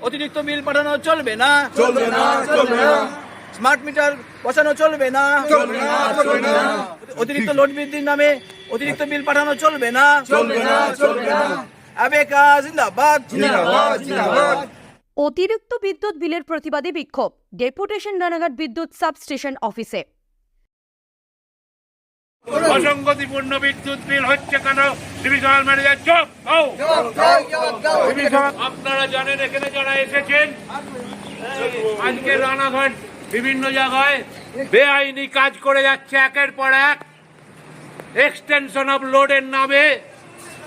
অতিরিক্ত বিল পাঠানো চলবে না। চলবে না চলবে না। স্মার্ট মিটার বসানো চলবে না। চলবে না চলবে না। অতিরিক্ত লোড বৃদ্ধির নামে অতিরিক্ত বিল পাঠানো চলবে না। চলবে না চলবে না। আবেকা জিন্দাবাদ। জিন্দাবাদ জিন্দাবাদ। অতিরিক্ত বিদ্যুৎ বিলের প্রতিবাদে বিক্ষোভ ডেপুটেশন রানাঘাট বিদ্যুৎ সাবস্টেশন অফিসে। অসংগতিপূর্ণ বিদ্যুৎ বিল হচ্ছে কেন? ডিভিশনাল ম্যানেজার চোখ হও। আপনারা জানেন এখানে যারা এসেছেন আজকে রানাঘাট বিভিন্ন জায়গায় বেআইনি কাজ করে যাচ্ছে একের পর এক। এক্সটেনশন অফ লোডের নামে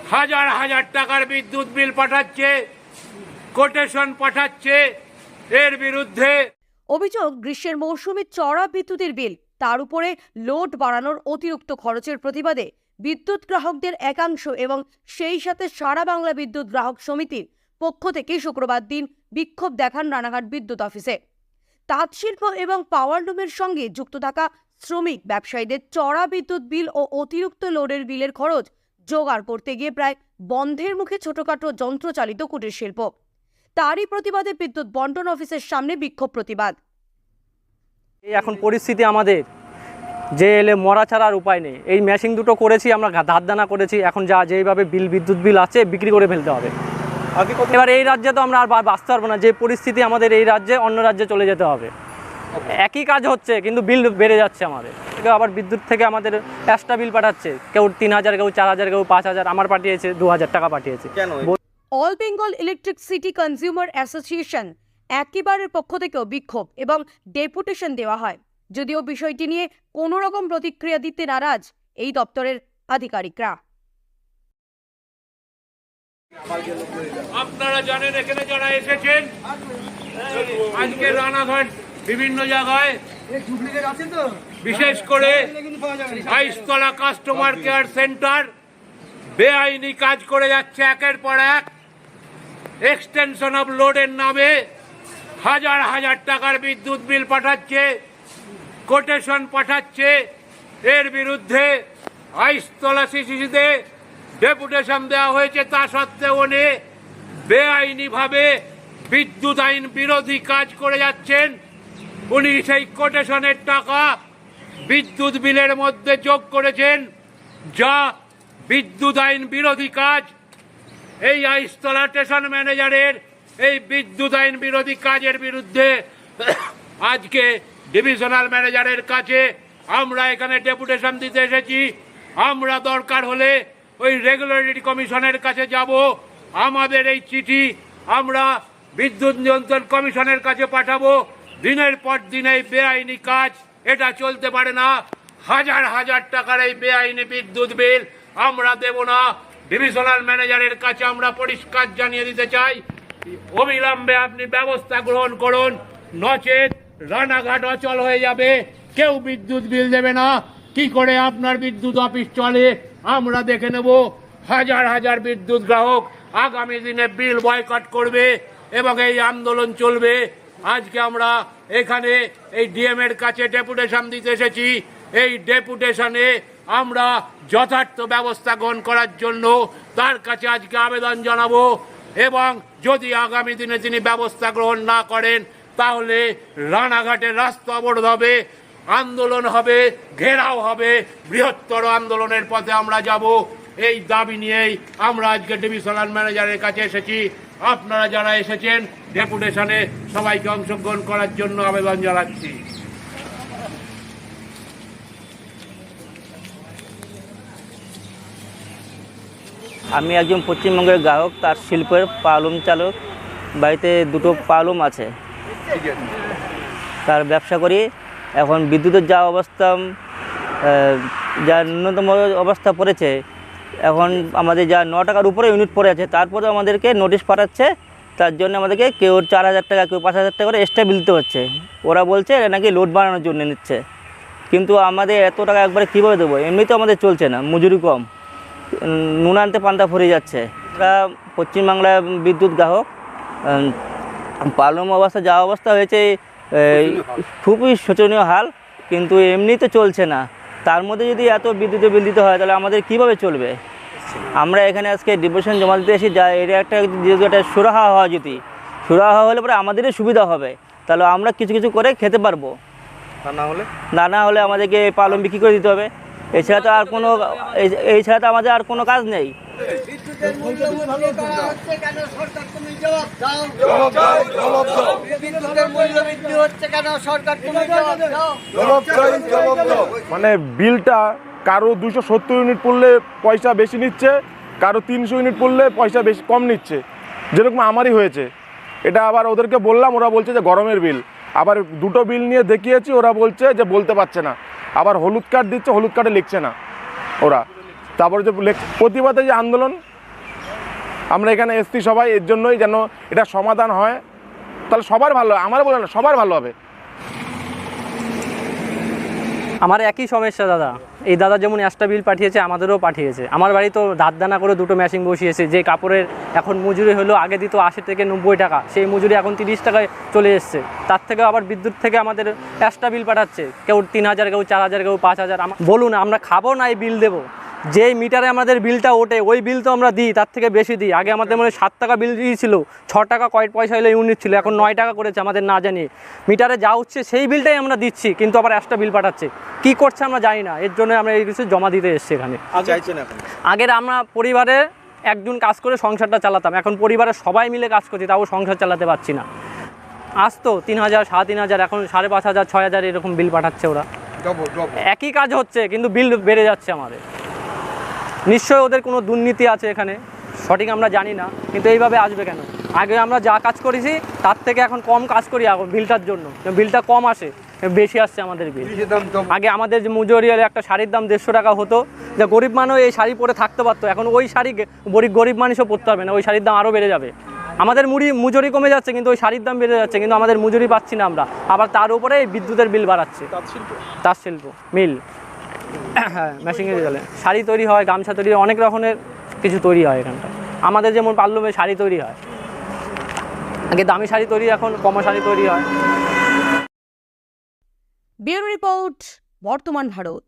হাজার হাজার টাকার বিদ্যুৎ বিল পাঠাচ্ছে কোটেশন পাঠাচ্ছে এর বিরুদ্ধে অভিযোগ গ্রীষ্মের মৌসুমে চড়া বিদ্যুতের বিল তার উপরে লোড বাড়ানোর অতিরিক্ত খরচের প্রতিবাদে বিদ্যুৎ গ্রাহকদের একাংশ এবং সেই সাথে সারা বাংলা বিদ্যুৎ গ্রাহক সমিতির পক্ষ থেকে শুক্রবার দিন বিক্ষোভ দেখান রানাঘাট বিদ্যুৎ অফিসে। তাঁত শিল্প এবং পাওয়ার লুমের সঙ্গে যুক্ত থাকা শ্রমিক ব্যবসায়ীদের চড়া বিদ্যুৎ বিল ও অতিরিক্ত লোডের বিলের খরচ জোগাড় করতে গিয়ে প্রায় বন্ধের মুখে ছোটখাটো যন্ত্রচালিত কুটির শিল্প। তারই প্রতিবাদে বিদ্যুৎ বন্টন অফিসের সামনে বিক্ষোভ প্রতিবাদ। এখন পরিস্থিতি আমাদের। যে এলে মরা ছাড়া আর উপায় নেই। এই মেশিন দুটো করেছি আমরা দানা করেছি এখন যা যেইভাবে বিল বিদ্যুৎ বিল আছে বিক্রি করে ফেলতে হবে। এবার এই রাজ্যে তো আমরা আর বাঁচতে পারব না যে পরিস্থিতি আমাদের এই রাজ্যে অন্য রাজ্যে চলে যেতে হবে। একই কাজ হচ্ছে কিন্তু বিল বেড়ে যাচ্ছে আমাদের। এটা আবার বিদ্যুৎ থেকে আমাদের এক্সট্রা বিল পাঠাচ্ছে। কেউ তিন হাজার কেউ চার হাজার কেউ পাঁচ হাজার আমার পাঠিয়েছে দু হাজার টাকা পাঠিয়েছে। কেন all Bengal electricity consumer association একেবারের পক্ষ থেকেও বিক্ষোভ এবং ডেপুটেশন দেওয়া হয়। যদিও বিষয়টি নিয়ে কোনো রকম প্রতিক্রিয়া দিতে নারাজ এই দপ্তরের আধিকারিকরা। আপনারা জানেন, এখানে যারা এসেছেন, আজকে রানাঘাট বিভিন্ন জায়গায় বিশেষ করে বাইশতলা কাস্টমার কেয়ার সেন্টার বেআইনি কাজ করে যাচ্ছে একের পর এক। এক্সটেনশন অফ লোডের নামে হাজার হাজার টাকার বিদ্যুৎ বিল পাঠাচ্ছে। কোটেশন পাঠাচ্ছে। এর বিরুদ্ধে আইসতলা সিসিতে ডেপুটেশন দেওয়া হয়েছে। তা সত্ত্বেও উনি বেআইনিভাবে বিদ্যুৎ আইন বিরোধী কাজ করে যাচ্ছেন। উনি সেই কোটেশনের টাকা বিদ্যুৎ বিলের মধ্যে যোগ করেছেন, যা বিদ্যুৎ আইন বিরোধী কাজ। এই আইসতলা স্টেশন ম্যানেজারের এই বিদ্যুৎ আইন বিরোধী কাজের বিরুদ্ধে আজকে ডিভিশনাল ম্যানেজারের কাছে আমরা এখানে ডেপুটেশন দিতে এসেছি। আমরা দরকার হলে ওই রেগুলেটরি কমিশনের কাছে যাব। আমাদের এই চিঠি আমরা বিদ্যুৎ নিয়ন্ত্রণ কমিশনের কাছে পাঠাবো। দিনের পর দিন এই বেআইনি কাজ, এটা চলতে পারে না। হাজার হাজার টাকার এই বেআইনি বিদ্যুৎ বিল আমরা দেব না। ডিভিশনাল ম্যানেজারের কাছে আমরা পরিষ্কার জানিয়ে দিতে চাই। অবিলম্বে আপনি ব্যবস্থা গ্রহণ করুন। নচেত রানাঘাট অচল হয়ে যাবে। কেউ বিদ্যুৎ বিল দেবে না। কি করে আপনার বিদ্যুৎ অফিস চলে? আমরা দেখে নেব। হাজার হাজার বিদ্যুৎ গ্রাহক আগামী দিনে বিল বয়কট করবে এবং এই আন্দোলন চলবে। আজকে আমরা এখানে এই ডিএম এর কাছে ডেপুটেশন দিতে এসেছি। এই ডেপুটেশনে আমরা যথার্থ ব্যবস্থা গ্রহণ করার জন্য তার কাছে আজকে আবেদন জানাব। এবং যদি আগামী দিনে তিনি ব্যবস্থা গ্রহণ না করেন তাহলে রানাঘাটের রাস্তা অবরোধ হবে, আন্দোলন হবে, ঘেরাও হবে, বৃহত্তর আন্দোলনের পথে আমরা যাব। এই দাবি নিয়েই আমরা আজকে ডিভিশনাল ম্যানেজারের কাছে এসেছি। আপনারা যারা এসেছেন, ডেপুটেশনে সবাইকে অংশগ্রহণ করার জন্য আবেদন জানাচ্ছি। আমি একজন পশ্চিমবঙ্গের গ্রাহক, তার শিল্পের পালুম চালক। বাড়িতে দুটো পালুম আছে। তার ব্যবসা করি। এখন বিদ্যুতের যা অবস্থা যা ন্যূনতম অবস্থা পড়েছে, এখন আমাদের যা ন টাকার উপরে ইউনিট পড়ে আছে, তারপরেও আমাদেরকে নোটিশ পাঠাচ্ছে। তার জন্য আমাদেরকে কেউ চার হাজার টাকা, কেউ পাঁচ হাজার টাকা করে এক্সট্রা বিল দিতে হচ্ছে। ওরা বলছে এটা নাকি লোড বাড়ানোর জন্য নিচ্ছে। কিন্তু আমাদের এত টাকা একবারে কীভাবে দেবো? এমনিতেও আমাদের চলছে না, মজুরি কম। নুন আনতে পান্তা ফুরিয়ে যাচ্ছে। আমরা পশ্চিমবাংলার বিদ্যুৎ গ্রাহক পালম অবস্থা যা অবস্থা হয়েছে খুবই শোচনীয় হাল কিন্তু এমনি তো চলছে না। তার মধ্যে যদি এত বিদ্যুতের বিল দিতে হয় তাহলে আমাদের কীভাবে চলবে? আমরা এখানে আজকে ডিপ্রেশন জমা দিতে এসে যা এটা একটা যেহেতু একটা সুরাহা হওয়া যদি সুরাহা হলে পরে আমাদেরই সুবিধা হবে। তাহলে আমরা কিছু কিছু করে খেতে পারব। না হলে? না না হলে আমাদেরকে পালন বিক্রি করে দিতে হবে। এছাড়া তো আর কোনো এই তো আমাদের আর কোনো কাজ নেই। মানে বিলটা কারও দুশো সত্তর ইউনিট পড়লে পয়সা বেশি নিচ্ছে, কারও তিনশো ইউনিট পড়লে পয়সা বেশি কম নিচ্ছে। যেরকম আমারই হয়েছে। এটা আবার ওদেরকে বললাম, ওরা বলছে যে গরমের বিল। আবার দুটো বিল নিয়ে দেখিয়েছি, ওরা বলছে যে বলতে পারছে না। আবার হলুদ কার্ড দিচ্ছে, হলুদ কার্ডে লিখছে না ওরা। তারপরে যে প্রতিবাদে যে আন্দোলন, আমরা এখানে এসছি সবাই, এর জন্যই যেন এটা সমাধান হয়। তাহলে সবার ভালো আমার বলে না, সবার ভালো হবে। আমার একই সমস্যা, দাদা। এই দাদা যেমন একটা বিল পাঠিয়েছে, আমাদেরও পাঠিয়েছে। আমার বাড়ি তো দাঁত দানা করে দুটো মেশিন বসিয়েছে, যে কাপড়ের এখন মজুরি হলো, আগে দিত আশি থেকে নব্বই টাকা, সেই মজুরি এখন তিরিশ টাকায় চলে এসছে। তার থেকে আবার বিদ্যুৎ থেকে আমাদের একটা বিল পাঠাচ্ছে, কেউ তিন হাজার, কেউ চার হাজার, কেউ পাঁচ হাজার। বলুন, আমরা খাব না এই বিল দেবো? যেই মিটারে আমাদের বিলটা ওঠে ওই বিল তো আমরা দিই তার থেকে বেশি দিই। আগে আমাদের মানে সাত টাকা বিল দিয়েছিল ছ টাকা কয়েক পয়সা হলে ইউনিট ছিল এখন নয় টাকা করেছে আমাদের না জানিয়ে মিটারে যা হচ্ছে সেই বিলটাই আমরা দিচ্ছি কিন্তু আবার একটা বিল পাঠাচ্ছে। কি করছে আমরা জানি না এর জন্য আমরা এই কিছু জমা দিতে এসেছি এখানে। আগের আমরা পরিবারে একজন কাজ করে সংসারটা চালাতাম এখন পরিবারের সবাই মিলে কাজ করছি তাও সংসার চালাতে পারছি না। আসতো তিন হাজার সাড়ে তিন হাজার এখন সাড়ে পাঁচ হাজার ছয় হাজার এরকম বিল পাঠাচ্ছে ওরা। একই কাজ হচ্ছে কিন্তু বিল বেড়ে যাচ্ছে আমাদের। নিশ্চয়ই ওদের কোনো দুর্নীতি আছে এখানে। সঠিক আমরা জানি না কিন্তু এইভাবে আসবে কেন? আগে আমরা যা কাজ করেছি তার থেকে এখন কম কাজ করি এখন বিলটার জন্য। বিলটা কম আসে বেশি আসছে আমাদের বিল। আগে আমাদের যে মজুরিয়ালে একটা শাড়ির দাম দেড়শো টাকা হতো যে গরিব মানুষ এই শাড়ি পরে থাকতে পারতো এখন ওই শাড়ি গরিব গরিব মানুষও পরতে হবে না ওই শাড়ির দাম আরও বেড়ে যাবে। আমাদের মুড়ি মজুরি কমে যাচ্ছে কিন্তু ওই শাড়ির দাম বেড়ে যাচ্ছে কিন্তু আমাদের মজুরি পাচ্ছি না আমরা। আবার তার উপরে বিদ্যুতের বিল বাড়াচ্ছে। তাঁত শিল্প মিল। হ্যাঁ মেশিনের জলে শাড়ি তৈরি হয়, গামছা তৈরি হয়, অনেক রকমের কিছু তৈরি হয় এখানটা আমাদের যেমন পাল্লমে শাড়ি তৈরি হয়। আগে দামি শাড়ি তৈরি, এখন কমা শাড়ি তৈরি হয়। ব্যুরো রিপোর্ট, বর্তমান ভারত।